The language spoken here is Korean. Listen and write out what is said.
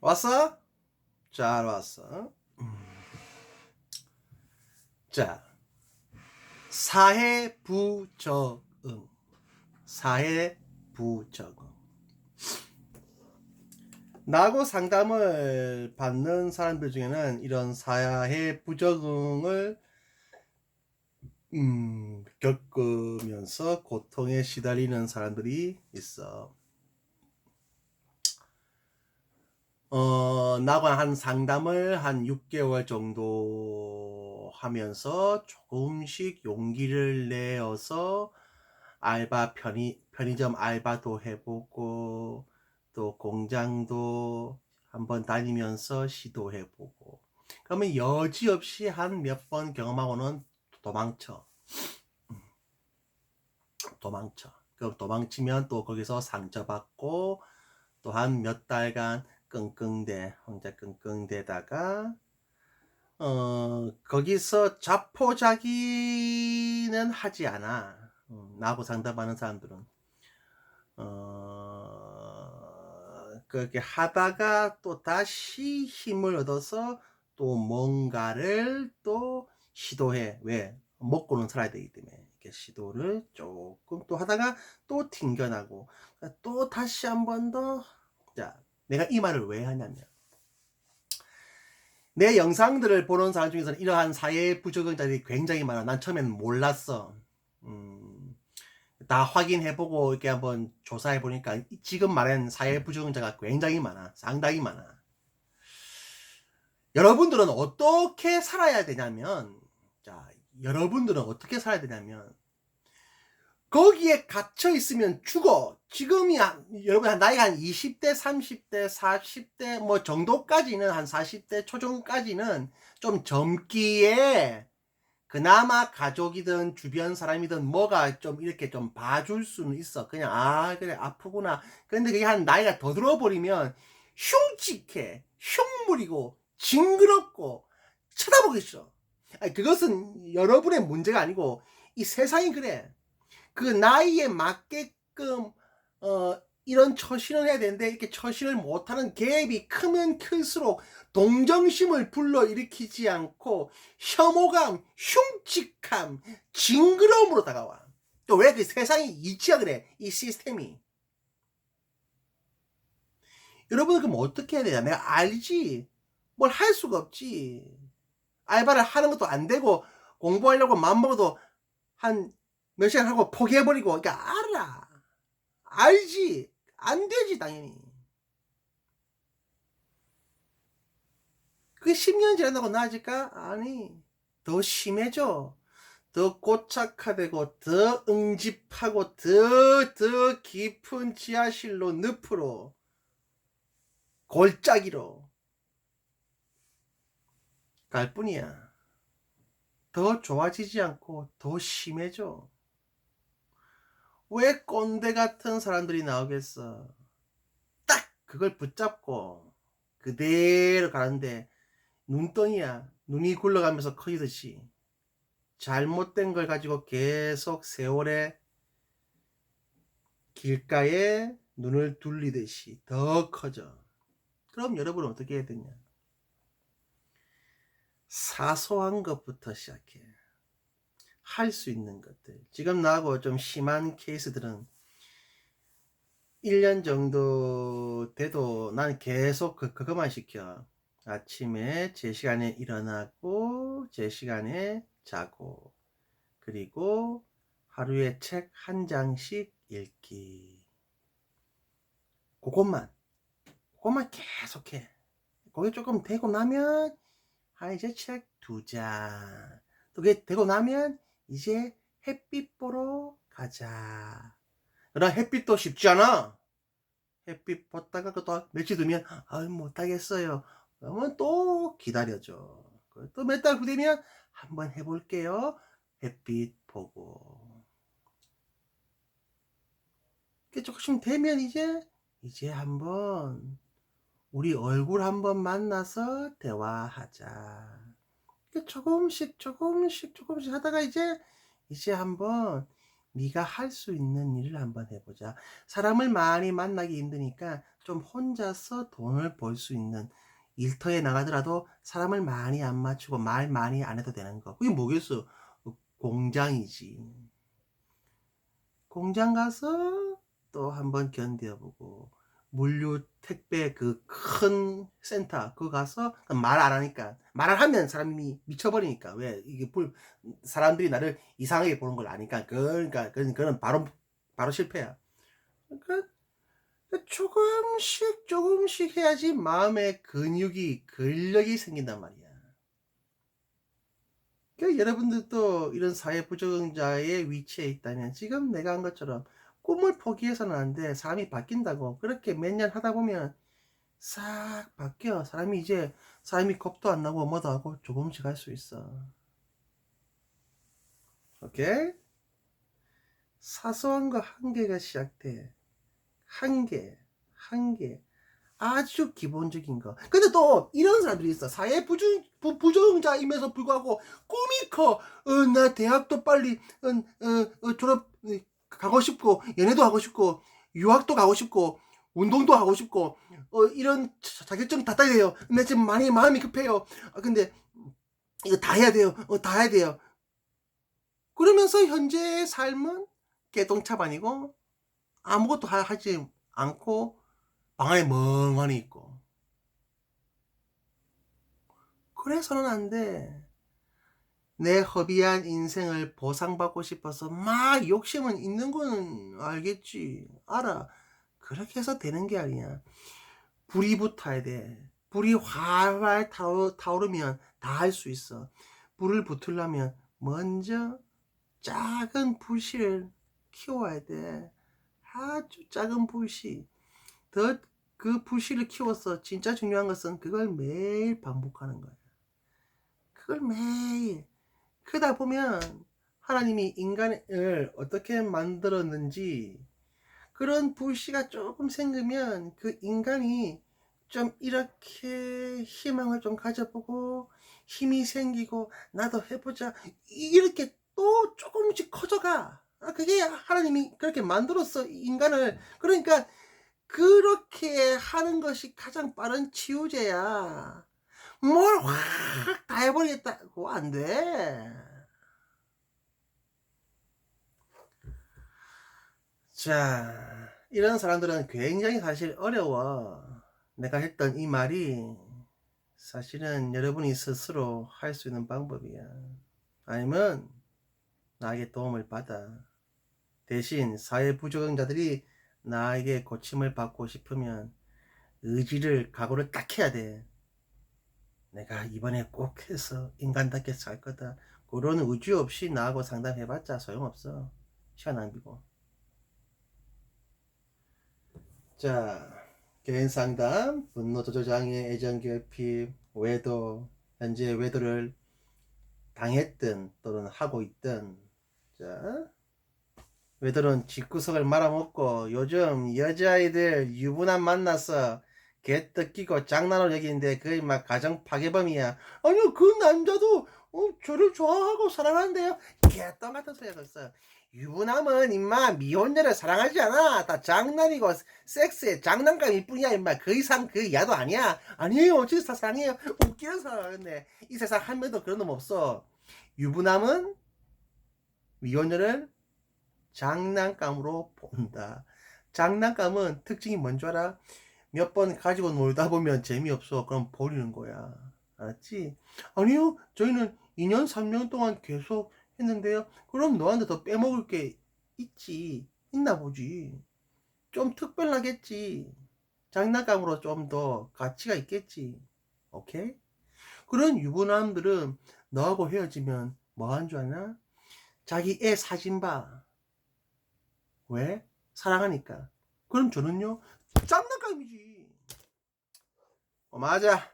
왔어? 잘 왔어. 자, 사회 부적응. 사회 부적응. 나하고 상담을 받는 사람들 중에는 이런 사회 부적응을 음, 겪으면서 고통에 시달리는 사람들이 있어. 어, 나가 한 상담을 한 6개월 정도 하면서 조금씩 용기를 내어서 알바 편의, 편의점 알바도 해보고 또 공장도 한번 다니면서 시도해보고 그러면 여지없이 한 몇 번 경험하고는 도망쳐. 도망쳐. 그럼 도망치면 또 거기서 상처받고 또 한 몇 달간 끙끙대 혼자 끙끙대다가 어 거기서 자포자기는 하지 않아. 음, 나하고 상담하는 사람들은. 어 그렇게 하다가 또 다시 힘을 얻어서 또 뭔가를 또 시도해. 왜? 먹고는 살아야 되기 때문에. 이렇게 시도를 조금 또 하다가 또 튕겨나고. 또 다시 한 번 더 자 내가 이 말을 왜 하냐면 내 영상들을 보는 사람 중에서는 이러한 사회 부적응자들이 굉장히 많아. 난 처음엔 몰랐어. 음, 다 확인해보고 이렇게 한번 조사해보니까 지금 말한 사회 부적응자가 굉장히 많아. 상당히 많아. 여러분들은 어떻게 살아야 되냐면, 자, 여러분들은 어떻게 살아야 되냐면, 거기에 갇혀 있으면 죽어. 지금이 한, 여러분 한 나이가 한 20대, 30대, 40대 뭐 정도까지는 한 40대 초중까지는 좀 젊기에 그나마 가족이든 주변 사람이든 뭐가 좀 이렇게 좀 봐줄 수는 있어. 그냥 아 그래 아프구나. 그런데 그게 한 나이가 더 들어버리면 흉측해, 흉물이고 징그럽고 쳐다보겠어. 아니 그것은 여러분의 문제가 아니고 이 세상이 그래. 그 나이에 맞게끔 어 이런 처신을 해야 되는데 이렇게 처신을 못하는 갭이 크면 클수록 동정심을 불러일으키지 않고 혐오감, 흉측함, 징그러움으로 다가와. 또 왜 그 세상이 이치야 그래 이 시스템이. 여러분은 그럼 어떻게 해야 되냐? 내가 알지. 뭘 할 수가 없지. 알바를 하는 것도 안 되고 공부하려고 마음먹어도 한 몇 시간 하고 포기해버리고 그러니까 알아. 알지. 안 되지 당연히. 그게 10년 지난다고 나아질까? 아니. 더 심해져. 더 고착화되고 더 응집하고 더더 깊은 지하실로 늪으로 골짜기로 갈 뿐이야. 더 좋아지지 않고 더 심해져. 왜 꼰대 같은 사람들이 나오겠어? 딱 그걸 붙잡고 그대로 가는데 눈덩이야. 눈이 굴러가면서 커지듯이 잘못된 걸 가지고 계속 세월에 길가에 눈을 둘리듯이 더 커져. 그럼 여러분은 어떻게 해야 되냐? 사소한 것부터 시작해. 할 수 있는 것들. 지금 나하고 좀 심한 케이스들은 1년 정도 돼도 난 계속 그, 그것만 시켜. 아침에 제 시간에 일어나고, 제 시간에 자고, 그리고 하루에 책 한 장씩 읽기. 그것만, 그것만 계속해. 거기 조금 되고 나면, 아, 이제 책 두 장. 또 그게 되고 나면, 이제 햇빛 보러 가자. 그러나 햇빛도 쉽지 않아. 햇빛 봤다가 또 며칠 뒤면 아 못하겠어요. 그러면 또 기다려줘. 또 몇 달 후되면 한번 해볼게요. 햇빛 보고. 그 조금씩 되면 이제 이제 한번 우리 얼굴 한번 만나서 대화하자. 조금씩 조금씩 조금씩 하다가 이제 이제 한번 네가 할 수 있는 일을 한번 해보자. 사람을 많이 만나기 힘드니까 좀 혼자서 돈을 벌 수 있는 일터에 나가더라도 사람을 많이 안 맞추고 말 많이 안 해도 되는 거. 그게 뭐겠어? 공장이지. 공장 가서 또 한번 견뎌보고 물류 택배 그 큰 센터 그거 가서 말 안 하니까 말을 하면 사람이 미쳐버리니까 왜 이게 불 사람들이 나를 이상하게 보는 걸 아니까 그러니까 그건 그건 바로 바로 실패야. 그러니까 조금씩 조금씩 해야지 마음의 근육이 근력이 생긴단 말이야. 그러니까 여러분들도 이런 사회 부적응자의 위치에 있다면 지금 내가 한 것처럼 꿈을 포기해서는 안 돼. 사람이 바뀐다고. 그렇게 몇 년 하다 보면 싹 바뀌어. 사람이 이제 사람이 겁도 안 나고 뭐도 하고 조금씩 할 수 있어. 오케이? 사소한 거 한 개가 시작돼. 한 개, 한 개. 아주 기본적인 거. 근데 또 이런 사람들이 있어. 사회 부정, 부, 부정자임에도 불구하고 꿈이 커. 어, 나 대학도 빨리 어, 어, 어, 졸업 어, 가고 싶고 연애도 하고 싶고 유학도 가고 싶고 운동도 하고 싶고 어, 이런 자- 자격증 다 따야 돼요. 근데 지금 많이 마음이 급해요. 아, 근데 이거 다 해야 돼요. 어, 다 해야 돼요. 그러면서 현재의 삶은 개똥차반이고 아무것도 하- 하지 않고 방 안에 멍하니 있고 그래서는 안 돼. 내 허비한 인생을 보상받고 싶어서 막 욕심은 있는 건 알겠지. 알아. 그렇게 해서 되는 게 아니야. 불이 붙어야 돼. 불이 활활 타오, 타오르면 다 할 수 있어. 불을 붙으려면 먼저 작은 불씨를 키워야 돼. 아주 작은 불씨. 더 그 불씨를 키워서 진짜 중요한 것은 그걸 매일 반복하는 거야. 그걸 매일. 그러다 보면 하나님이 인간을 어떻게 만들었는지 그런 불씨가 조금 생기면 그 인간이 좀 이렇게 희망을 좀 가져보고 힘이 생기고 나도 해보자 이렇게 또 조금씩 커져가. 아, 그게 하나님이 그렇게 만들었어 인간을. 그러니까 그렇게 하는 것이 가장 빠른 치유제야 뭘 확 다 해버리겠다고 안 돼. 자, 이런 사람들은 굉장히 사실 어려워. 내가 했던 이 말이 사실은 여러분이 스스로 할 수 있는 방법이야. 아니면 나에게 도움을 받아. 대신 사회 부적응자들이 나에게 고침을 받고 싶으면 의지를, 각오를 딱 해야 돼. 내가 이번에 꼭 해서 인간답게 살 거다. 그런 의지 없이 나하고 상담해봤자 소용없어. 시간 낭비고. 자, 개인 상담, 분노 조절 장애, 애정 결핍, 외도, 현재 외도를 당했든 또는 하고 있든, 자, 외도는 집구석을 말아먹고 요즘 여자아이들 유부남 만나서 개떡 끼고 장난을 여기는데 그게 막 가정 파괴범이야. 아니요 그 남자도 어, 저를 좋아하고 사랑하는데요. 개떡 같은 소리야 벌써. 유부남은 임마 미혼녀를 사랑하지 않아. 다 장난이고 섹스에 장난감일 뿐이야 임마. 그 이상 그 야도 아니야. 아니에요 진짜 사랑해요. 웃기는 사람인데 이 세상 한 명도 그런 놈 없어. 유부남은 미혼녀를 장난감으로 본다. 장난감은 특징이 뭔 줄 알아? 몇 번 가지고 놀다 보면 재미없어. 그럼 버리는 거야. 알았지? 아니요, 저희는 2년, 3년 동안 계속 했는데요. 그럼 너한테 더 빼먹을 게 있지. 있나 보지. 좀 특별하겠지. 장난감으로 좀 더 가치가 있겠지. 오케이? 그런 유부남들은 너하고 헤어지면 뭐 하는 줄 아나? 자기 애 사진 봐. 왜? 사랑하니까. 그럼 저는요, 장 난감이지. 어, 맞아.